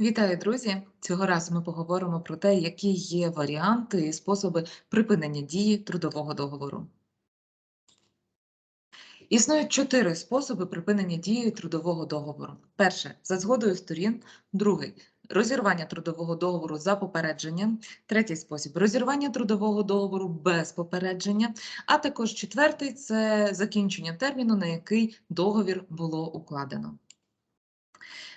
Вітаю, друзі! Цього разу ми поговоримо про те, які є варіанти і способи припинення дії трудового договору. Існують чотири способи припинення дії трудового договору. Перше за згодою сторін, другий розірвання трудового договору за попередженням, третій спосіб розірвання трудового договору без попередження, а також четвертий це закінчення терміну, на який договір було укладено.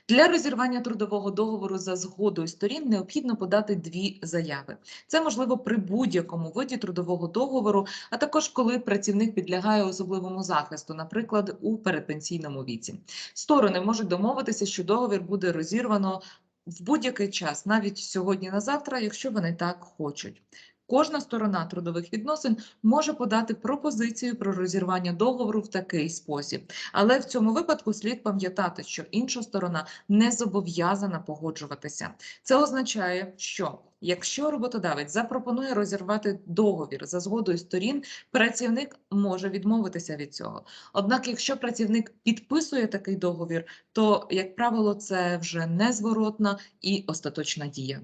Для розірвання трудового договору за згодою сторін необхідно подати дві заяви. Це можливо при будь-якому виді трудового договору, а також коли працівник підлягає особливому захисту, наприклад, у передпенсійному віці. Сторони можуть домовитися, що договір буде розірвано в будь-який час, навіть сьогодні на завтра, якщо вони так хочуть. Кожна сторона трудових відносин може подати пропозицію про розірвання договору в такий спосіб, але в цьому випадку слід пам'ятати, що інша сторона не зобов'язана погоджуватися. Це означає, що якщо роботодавець запропонує розірвати договір за згодою сторін, працівник може відмовитися від цього. Однак, якщо працівник підписує такий договір, то як правило це вже незворотна і остаточна дія.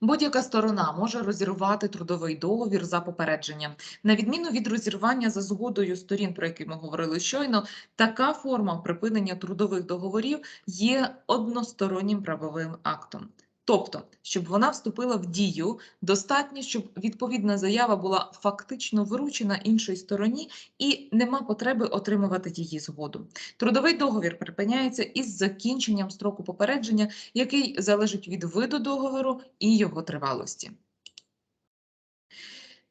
Будь-яка сторона може розірвати трудовий договір за попередженням. На відміну від розірвання за згодою сторін, про які ми говорили щойно, така форма припинення трудових договорів є одностороннім правовим актом. Тобто, щоб вона вступила в дію, достатньо, щоб відповідна заява була фактично вручена іншій стороні, і нема потреби отримувати її згоду. Трудовий договір припиняється із закінченням строку попередження, який залежить від виду договору і його тривалості.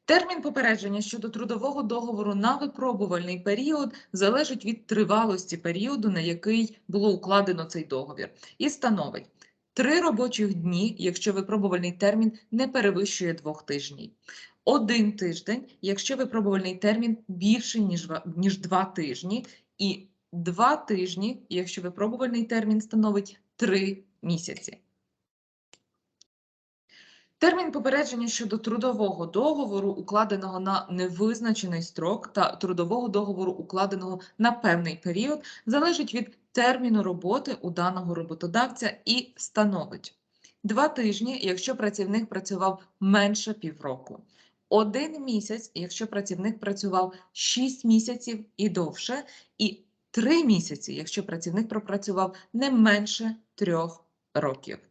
Термін попередження щодо трудового договору на випробувальний період залежить від тривалості періоду, на який було укладено цей договір, і становить Три робочих дні, якщо випробувальний термін не перевищує двох тижнів. Один тиждень, якщо випробувальний термін більше, ніж, ніж два тижні, і два тижні, якщо випробувальний термін становить три місяці. Термін попередження щодо трудового договору, укладеного на невизначений строк, та трудового договору, укладеного на певний період, залежить від терміну роботи у даного роботодавця і становить два тижні, якщо працівник працював менше півроку, один місяць, якщо працівник працював 6 місяців і довше, і три місяці, якщо працівник пропрацював не менше трьох років.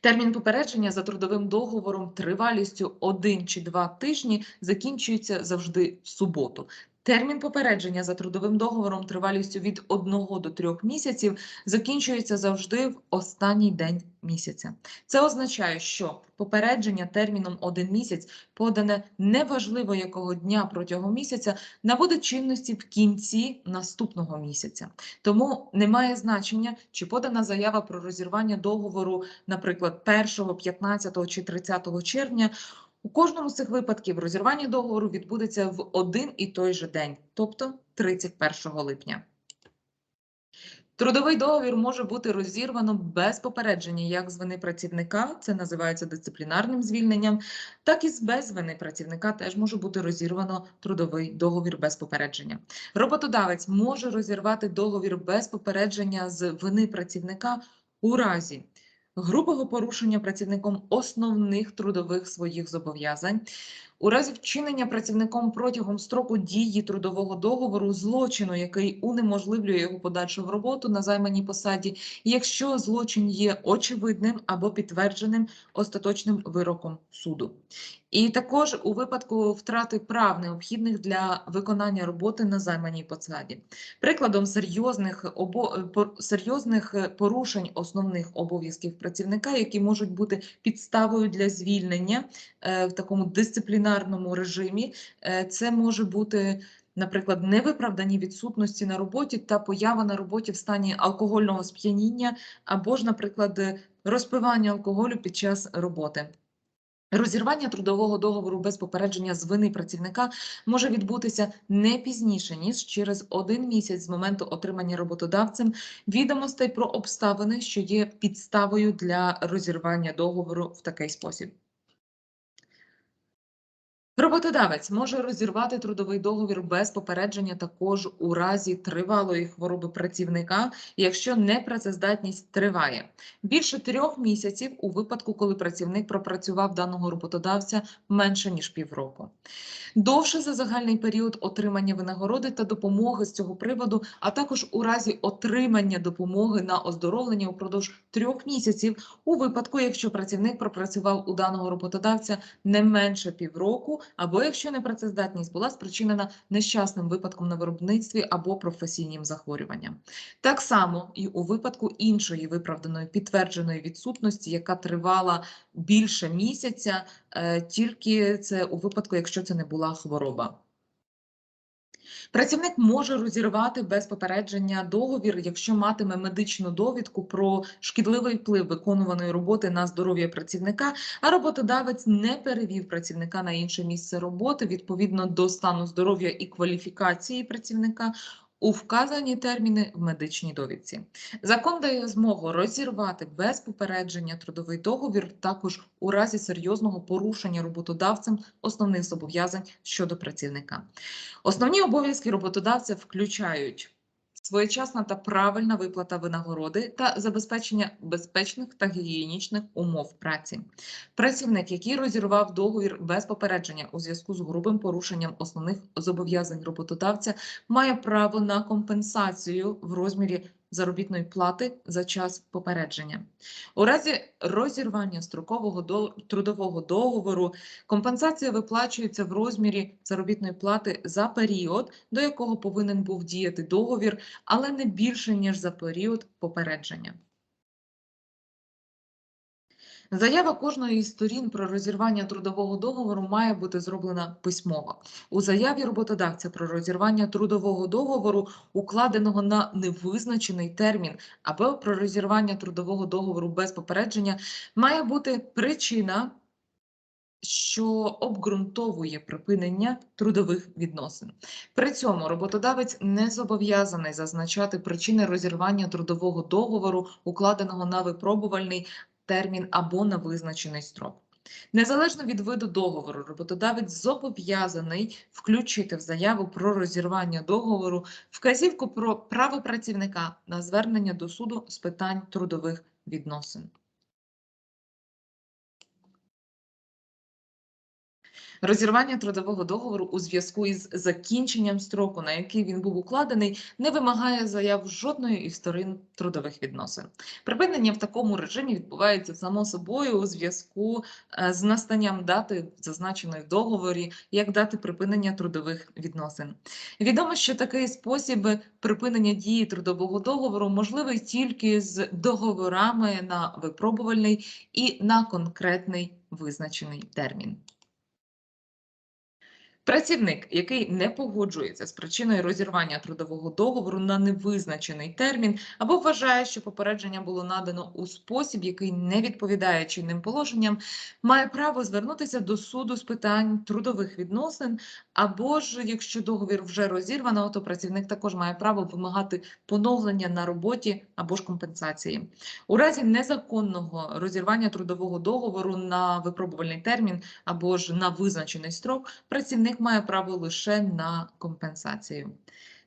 Термін попередження за трудовим договором тривалістю 1 чи 2 тижні закінчується завжди в суботу. Термін попередження за трудовим договором тривалістю від 1 до 3 місяців закінчується завжди в останній день місяця. Це означає, що попередження терміном 1 місяць, подане неважливо якого дня протягом місяця, набуде чинності в кінці наступного місяця. Тому немає значення, чи подана заява про розірвання договору, наприклад, 1, 15 чи 30 червня. У кожному з цих випадків розірвання договору відбудеться в один і той же день, тобто 31 липня. Трудовий договір може бути розірвано без попередження як з вини працівника, це називається дисциплінарним звільненням, так і з без вини працівника теж може бути розірвано трудовий договір без попередження. Роботодавець може розірвати договір без попередження з вини працівника у разі грубого порушення працівником основних трудових своїх зобов'язань, у разі вчинення працівником протягом строку дії трудового договору злочину, який унеможливлює його подальшу в роботу на займаній посаді, якщо злочин є очевидним або підтвердженим остаточним вироком суду. І також у випадку втрати прав необхідних для виконання роботи на займаній посаді. Прикладом серйозних обо... серйозних порушень основних обов'язків працівника, які можуть бути підставою для звільнення е, в такому дисциплінарному режимі, е, це може бути. Наприклад, невиправдані відсутності на роботі та поява на роботі в стані алкогольного сп'яніння, або ж, наприклад, розпивання алкоголю під час роботи. Розірвання трудового договору без попередження з вини працівника може відбутися не пізніше ніж через один місяць з моменту отримання роботодавцем відомостей про обставини, що є підставою для розірвання договору в такий спосіб. Роботодавець може розірвати трудовий договір без попередження також у разі тривалої хвороби працівника, якщо непрацездатність триває більше трьох місяців у випадку, коли працівник пропрацював даного роботодавця менше ніж півроку. Довше за загальний період отримання винагороди та допомоги з цього приводу, а також у разі отримання допомоги на оздоровлення упродовж трьох місяців, у випадку, якщо працівник пропрацював у даного роботодавця не менше півроку, або якщо непрацездатність була спричинена нещасним випадком на виробництві або професійним захворюванням. Так само і у випадку іншої виправданої підтвердженої відсутності, яка тривала більше місяця, е, тільки це у випадку, якщо це не була хвороба. Працівник може розірвати без попередження договір, якщо матиме медичну довідку про шкідливий вплив виконуваної роботи на здоров'я працівника, а роботодавець не перевів працівника на інше місце роботи відповідно до стану здоров'я і кваліфікації працівника. У вказані терміни в медичній довідці закон дає змогу розірвати без попередження трудовий договір, також у разі серйозного порушення роботодавцем основних зобов'язань щодо працівника. Основні обов'язки роботодавця включають своєчасна та правильна виплата винагороди та забезпечення безпечних та гігієнічних умов праці. Працівник, який розірвав договір без попередження у зв'язку з грубим порушенням основних зобов'язань роботодавця, має право на компенсацію в розмірі заробітної плати за час попередження. У разі розірвання строкового до... трудового договору компенсація виплачується в розмірі заробітної плати за період, до якого повинен був діяти договір, але не більше ніж за період попередження. Заява кожної із сторін про розірвання трудового договору має бути зроблена письмово. У заяві роботодавця про розірвання трудового договору, укладеного на невизначений термін, або про розірвання трудового договору без попередження, має бути причина. Що обґрунтовує припинення трудових відносин. При цьому роботодавець не зобов'язаний зазначати причини розірвання трудового договору, укладеного на випробувальний термін або на визначений строк. Незалежно від виду договору, роботодавець зобов'язаний включити в заяву про розірвання договору вказівку про право працівника на звернення до суду з питань трудових відносин. Розірвання трудового договору у зв'язку із закінченням строку, на який він був укладений, не вимагає заяв жодної із сторін трудових відносин. Припинення в такому режимі відбувається само собою у зв'язку е, з настанням дати, зазначеної в договорі, як дати припинення трудових відносин. Відомо, що такий спосіб припинення дії трудового договору можливий тільки з договорами на випробувальний і на конкретний визначений термін. Працівник, який не погоджується з причиною розірвання трудового договору на невизначений термін, або вважає, що попередження було надано у спосіб, який не відповідає чинним положенням, має право звернутися до суду з питань трудових відносин, або ж якщо договір вже розірвано, то працівник також має право вимагати поновлення на роботі або ж компенсації. У разі незаконного розірвання трудового договору на випробувальний термін або ж на визначений строк, працівник працівник має право лише на компенсацію.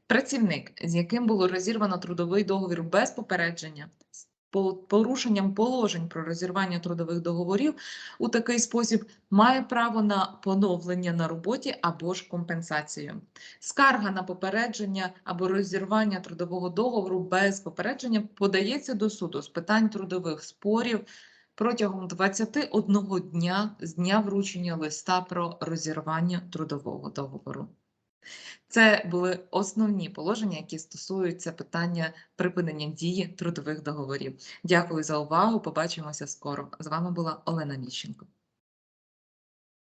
Працівник, з яким було розірвано трудовий договір без попередження, з порушенням положень про розірвання трудових договорів, у такий спосіб має право на поновлення на роботі або ж компенсацію. Скарга на попередження або розірвання трудового договору без попередження подається до суду з питань трудових спорів протягом 21 дня з дня вручення листа про розірвання трудового договору. Це були основні положення, які стосуються питання припинення дії трудових договорів. Дякую за увагу. Побачимося скоро. З вами була Олена Міщенко.